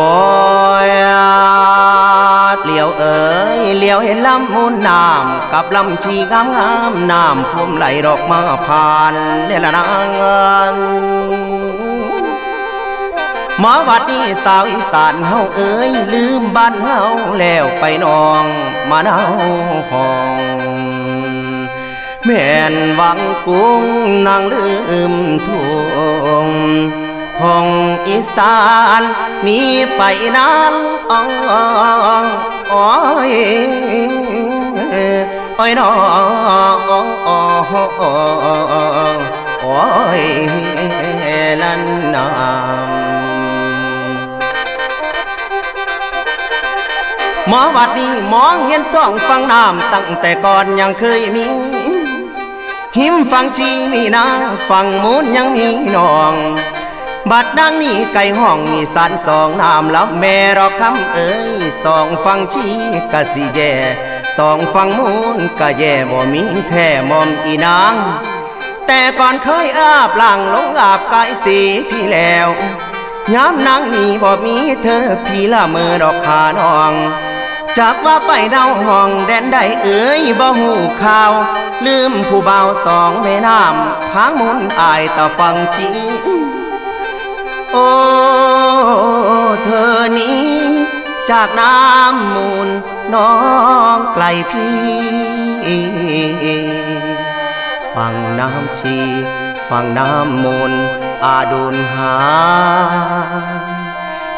อยเลี้ยวเอ๋ยเลี้ยวเห็นลำมูลน้ำกับลำชีงามงามน้ำพุ่มไหลดอกมาผ่านเดลนางเงหมอวัดนี้สาวอีสานเฮาเอ๋ยลืมบ้านเฮาแล้วไปนองมาเนาห้องแม่นวังกุ้งนางลืมทุ่ง ทองอีสานนีไปนานอ้องอ้อยอ้อยน้อโอ้ยลันนามหมอวัดนี้มองเห็นสองฟังน้ำตั้งแต่ก่อนยังเคยมีหิมฟังชีมีนาฟังมูนยังมีนอง บัดดังนี้ไก่ห้องมีสันสองน้ำแล้วแม่รอคำเอ้ยสองฟังชีกะสิแย่สองฟังมูนกะแย่บ่มีแท้มอมอีนาง แต่ก่อนเคยอาบล่างลงอาบกายสีพี่แล้วย้ำนางนี่บ่มีเธอพี่ละเมือดอกขาน้องจากว่าไปเดาห้องแดนใดเอ๋ยบ่หูข่าว ลืมผู้เบาสองแม่น้ำค้างมุนอายตาฟังชี โอ้เธอนี้ จากน้ำมูลน้องไกลพี่ ฟังน้ำชี ฟังน้ำมูลอาดุลหา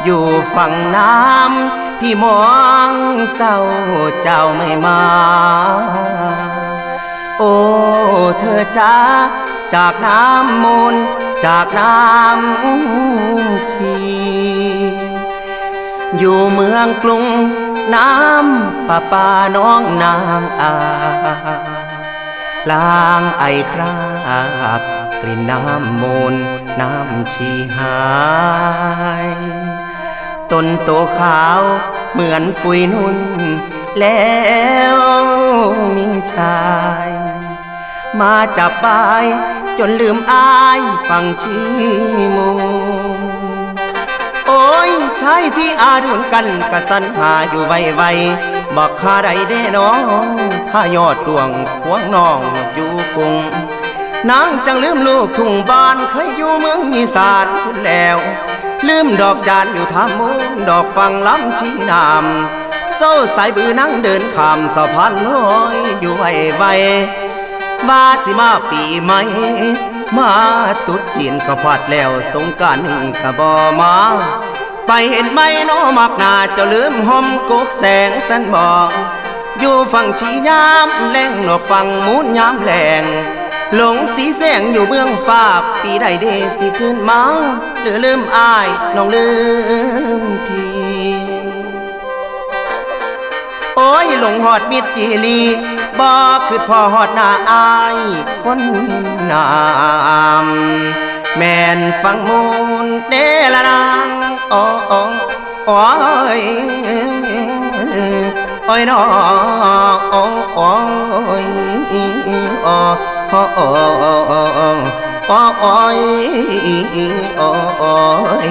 อยู่ฝั่งน้ำพี่มองเศร้าเจ้าไม่มา โอ้เธอจ้าจากน้ำมูล จากน้ำชีอยู่เมืองกรุงน้ำป่าปาน้องนางอาล้างไอคราบกลิ่นน้ำมูลน้ำชีหายต้นโตขาวเหมือนปุยนุ่น แล้วมีชาย มาจับปาย จนลืมอายฟังชีมูโอ้ยใช่พี่อาดุนกันกะสันหาอยู่ไวไวบอกข้าใดเด้น้องผ้ายอดดวงควงน้องอยู่กรุงนางจังลืมลูกทุ่งบ้านเคยอยู่เมืองอีสานพุ่นแล้ว ลืมดอกจานอยู่ทำมุนดอกฟังล้ำชีนามเศร้าสายบือนั่งเดินข้ามสะพานลอยอยู่ไวไว ว่าสิมาปีใหม่มาตุดจีนก็พลาดแล้วสงการนี่ก็บ่มา ไปเห็นไหมน้อมักนาเจะลืมห่มกุกแสงสันบอก อยู่ฝั่งชียามแรงนกฝั่งมูนยามแรงหลงสีแสงอยู่เมืองฟ้าปีใดเดสิขึ้นมาหรือลืมอายน้องลืมพี่ อ้ยหลงหอดมิดจีลีบ่คือพอหอดหน้าอายคนนามแม่นฟังมูลเดละนางโอ้โอ้โอ้ยโอ้ยน้อโอ้โอ้ยโอ้โอ้โอ้โอ้โอ้ยโอ้โอ้ย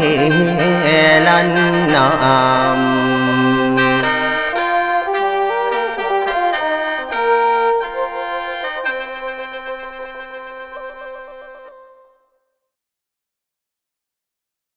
ลันนาม